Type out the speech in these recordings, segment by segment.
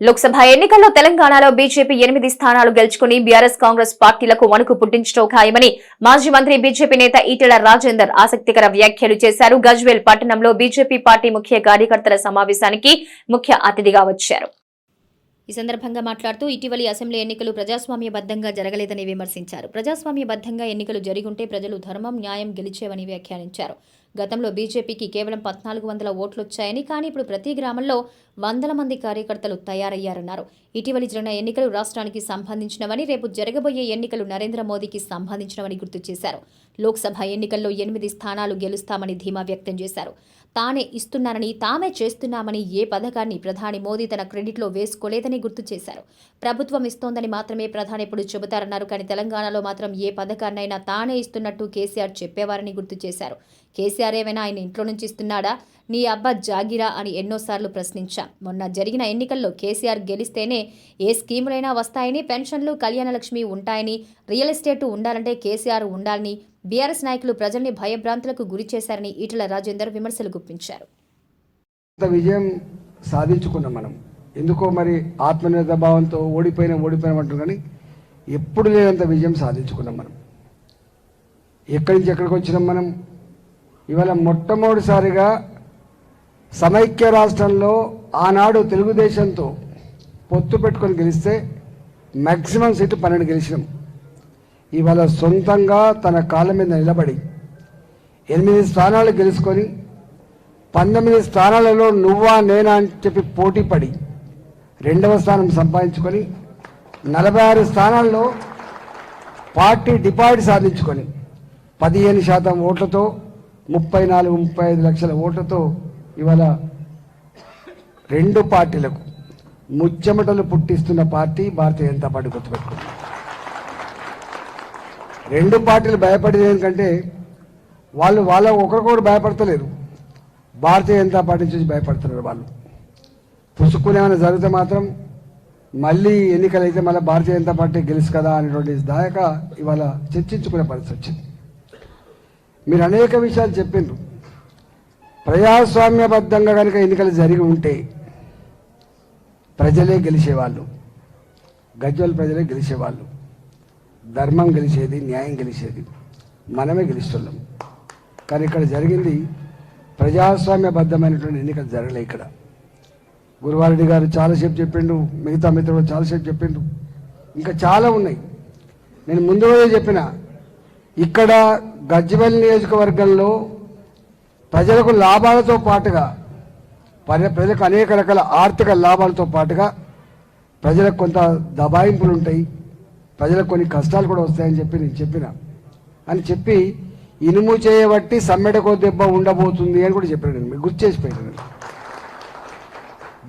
లోక్సభ ఎన్నికల్లో తెలంగాణలో బీజేపీ ఎనిమిది స్థానాలు గెలుచుకుని బీఆర్ఎస్ కాంగ్రెస్ పార్టీలకు వణుకు పుట్టించడం ఖాయమని మాజీ మంత్రి బీజేపీ నేత ఈటెల రాజేందర్ ఆసక్తికర వ్యాఖ్యలు చేశారు. గజ్వేల్ పట్టణంలో బీజేపీ పార్టీ ముఖ్య కార్యకర్తల సమావేశానికి ముఖ్య అతిథిగా వచ్చారు. ఈ సందర్భంగా మాట్లాడుతూ ఇటీవలి అసెంబ్లీ ఎన్నికలు ప్రజాస్వామ్యబద్ధంగా జరగలేదని విమర్శించారు. ప్రజాస్వామ్యబద్ధంగా ఎన్నికలు జరిగుంటే ప్రజలు ధర్మం న్యాయం గెలిచేవని వ్యాఖ్యానించారు. గతంలో బీజేపీకి కేవలం పద్నాలుగు వందల ఓట్లు వచ్చాయని కానీ ఇప్పుడు ప్రతి గ్రామంలో వందల మంది కార్యకర్తలు తయారయ్యారన్నారు. ఇటీవలి జరిగిన ఎన్నికలు రాష్ట్రానికి సంబంధించినవని రేపు జరగబోయే ఎన్నికలు నరేంద్ర మోదీకి సంబంధించినవని గుర్తు చేశారు. లోక్సభ ఎన్నికల్లో ఎనిమిది స్థానాలు గెలుస్తామని ధీమా వ్యక్తం చేశారు. తానే ఇస్తున్నానని తామే చేస్తున్నామని ఏ పథకాన్ని ప్రధాని మోదీ తన క్రెడిట్లో వేసుకోలేదని గుర్తు చేశారు. ప్రభుత్వం ఇస్తోందని మాత్రమే ప్రధాని ఇప్పుడు చెబుతారన్నారు కానీ తెలంగాణలో మాత్రం ఏ పథకాన్నైనా తానే ఇస్తున్నట్టు కేసీఆర్ చెప్పేవారని గుర్తు చేశారు. కేసీఆర్ ఏమైనా ఆయన ఇంట్లో నుంచి ఇస్తున్నాడా? నీ అబ్బా జాగిరా అని ఎన్నోసార్లు ప్రశ్నించాం. మొన్న జరిగిన ఎన్నికల్లో కేసీఆర్ గెలిస్తేనే ఏ స్కీములైనా వస్తాయని పెన్షన్లు కళ్యాణలక్ష్మి ఉంటాయని రియల్ ఎస్టేట్ ఉండాలంటే కేసీఆర్ ఉండాలని బీఆర్ఎస్ నాయకులు ప్రజల్ని భయభ్రాంతులకు గురి చేశారని ఈటల రాజేందర్ విమర్శలు గుప్పించారు. విజయం సాధించుకున్నాం మనం. ఎందుకో మరి ఆత్మనిర్భర భావంతో ఓడిపోయిన ఓడిపోయినామంటారు కానీ ఎప్పుడు లేనంత విజయం సాధించుకున్నాం మనం. ఎక్కడి నుంచి ఎక్కడికి వచ్చినాం మనం? ఇవాళ మొట్టమొదటిసారిగా సమైక్య రాష్ట్రంలో ఆనాడు తెలుగుదేశంతో పొత్తు పెట్టుకొని గెలిస్తే మ్యాక్సిమం సీటు పన్నెండు గెలిచినాం. ఇవాళ సొంతంగా తన కాళ్ళ మీద నిలబడి ఎనిమిది స్థానాలు గెలుచుకొని పంతొమ్మిది స్థానాలలో నువ్వా నేనా అని చెప్పి పోటీ పడి రెండవ స్థానం సంపాదించుకొని నలభై ఆరు స్థానాల్లో పార్టీ డిపాజిట్ సాధించుకొని పదిహేను శాతం ఓట్లతో ముప్పై నాలుగు ముప్పై ఐదు లక్షల ఓట్లతో ఇవాళ రెండు పార్టీలకు ముచ్చెమటలు పుట్టిస్తున్న పార్టీ భారతీయ జనతా పార్టీ గుర్తుపెట్టుకుంది రెండు పార్టీలు భయపడేది ఎందుకంటే వాళ్ళు వాళ్ళ ఒకరికొకరు భయపడతలేరు. భారతీయ జనతా పార్టీ నుంచి భయపడుతున్నారు వాళ్ళు. పుసుక్కునేమైనా జరిగితే మాత్రం మళ్ళీ ఎన్నికలు అయితే మళ్ళీ భారతీయ జనతా పార్టీ గెలుసు కదా అనేటువంటి దాకా ఇవాళ చర్చించుకునే పరిస్థితి వచ్చింది. మీరు అనేక విషయాలు చెప్పిండ్రు ప్రజాస్వామ్యబద్ధంగా కనుక ఎన్నికలు జరిగి ఉంటే ప్రజలే గెలిచేవాళ్ళు గజ్వల్ ప్రజలే గెలిచేవాళ్ళు ధర్మం గెలిచేది న్యాయం గెలిచేది మనమే గెలుస్తున్నాం. కానీ ఇక్కడ జరిగింది ప్రజాస్వామ్యబద్ధమైనటువంటి ఎన్నికలు జరగలే ఇక్కడ. గురువారెడ్డి గారు చాలాసేపు చెప్పిండు మిగతా మిత్రులు చాలాసేపు చెప్పిండు. ఇంకా చాలా ఉన్నాయి. నేను ముందు రోజే చెప్పిన ఇక్కడ గజ్వెల్ నియోజకవర్గంలో ప్రజలకు లాభాలతో పాటుగా పర్య- ప్రజలకు అనేక రకాల ఆర్థిక లాభాలతో పాటుగా ప్రజలకు కొంత దబాయింపులు ఉంటాయి. ప్రజలకు కొన్ని కష్టాలు కూడా వస్తాయని చెప్పి నేను చెప్పిన. అని చెప్పి ఇనుము చేయబట్టి సమ్మెడకో దెబ్బ ఉండబోతుంది అని కూడా చెప్పాను నేను. మీకు గుర్తు చేసిపోయాను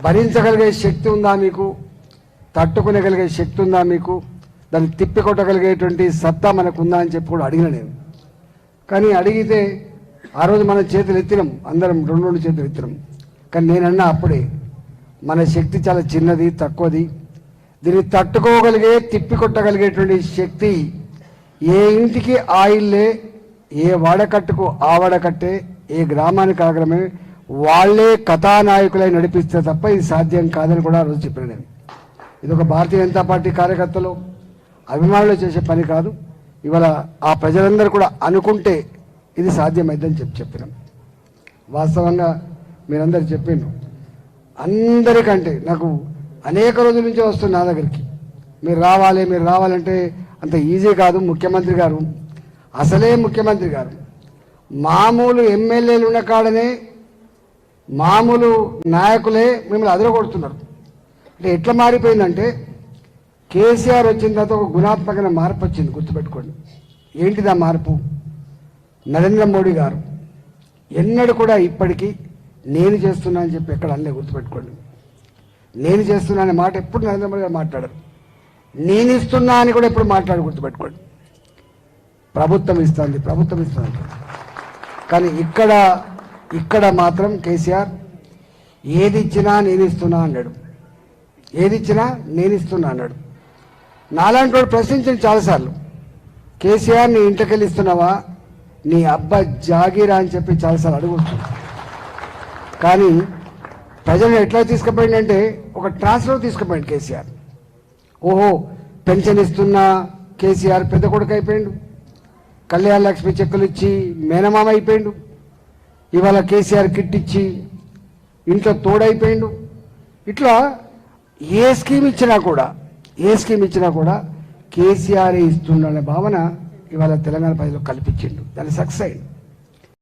భరించగలిగే శక్తి ఉందా మీకు? తట్టుకునేగలిగే శక్తి ఉందా మీకు? దాన్ని తిప్పికొట్టగలిగేటువంటి సత్తా మనకు ఉందా అని చెప్పి కూడా అడిగిన నేను. కానీ అడిగితే ఆ రోజు మన చేతులు ఎత్తినాం. అందరం రెండు రెండు చేతులు ఎత్తినాం. కానీ నేనన్నా అప్పుడే మన శక్తి చాలా చిన్నది తక్కువది. దీన్ని తట్టుకోగలిగే తిప్పికొట్టగలిగేటువంటి శక్తి ఏ ఇంటికి ఆయిల్లే ఏ వాడకట్టుకు ఆ వాడకట్టే ఏ గ్రామానికి ఆగ్రమే వాళ్ళే కథానాయకులై నడిపిస్తే తప్ప ఇది సాధ్యం కాదని కూడా ఆ రోజు చెప్పిన నేను. ఇది ఒక భారతీయ జనతా పార్టీ కార్యకర్తలు అభిమానులు చేసే పని కాదు. ఇవాళ ఆ ప్రజలందరూ కూడా అనుకుంటే ఇది సాధ్యమైందని చెప్పి చెప్పినాం. వాస్తవంగా మీరందరు చెప్పిండ్రు అందరికంటే నాకు అనేక రోజుల నుంచే వస్తుంది నా దగ్గరికి. మీరు రావాలి మీరు రావాలంటే అంత ఈజీ కాదు ముఖ్యమంత్రి గారు. అసలే ముఖ్యమంత్రి గారు. మామూలు ఎమ్మెల్యేలు ఉన్న కాడనే మామూలు నాయకులే మిమ్మల్ని అదరగొడుతున్నారు. అంటే ఎట్లా మారిపోయిందంటే కేసీఆర్ వచ్చిన తర్వాత ఒక గుణాత్మకమైన మార్పు వచ్చింది గుర్తుపెట్టుకోండి. ఏంటిదా మార్పు? నరేంద్ర మోడీ గారు ఎన్నడూ కూడా ఇప్పటికీ నేను చేస్తున్నా అని చెప్పి ఎక్కడ అన్నీ గుర్తుపెట్టుకోండి. నేను చేస్తున్నా అనే మాట ఎప్పుడు నరేంద్ర మోడీ గారు మాట్లాడరు. నేను ఇస్తున్నా అని కూడా ఎప్పుడు మాట్లాడు గుర్తుపెట్టుకోండి. ప్రభుత్వం ఇస్తుంది ప్రభుత్వం ఇస్తుంది కానీ ఇక్కడ ఇక్కడ మాత్రం కేసీఆర్ ఏది ఇచ్చినా నేను ఇస్తున్నా అన్నాడు. ఏది ఇచ్చినా నేను ఇస్తున్నా అన్నాడు. నాలాంటి వాడు ప్రశ్నించండి చాలాసార్లు. కేసీఆర్ నీ ఇంటికి ఇస్తున్నావా? నీ అబ్బా జాగీరా అని చెప్పి చాలాసార్లు అడగవచ్చు కానీ ప్రజలను ఎట్లా తీసుకుపోయిందంటే ఒక ట్రాన్స్ఫర్ తీసుకుపోయింది కేసీఆర్. ఓహో పెన్షన్ ఇస్తున్న కేసీఆర్ పెద్ద కొడుకు అయిపోయాడు. కళ్యాణ లక్ష్మి చెక్కులు ఇచ్చి మేనమామ అయిపోయాడు. ఇవాళ కేసీఆర్ కిట్ ఇచ్చి ఇంట్లో తోడైపోయిండు. ఇట్లా ఏ స్కీమ్ ఇచ్చినా కూడా ఏ స్కీమ్ ఇచ్చినా కూడా కేసీఆర్ ఇస్తుండనే భావన ఇవాళ తెలంగాణ ప్రజలకు కల్పించిండు. దాన్ని సక్సెస్ అయింది.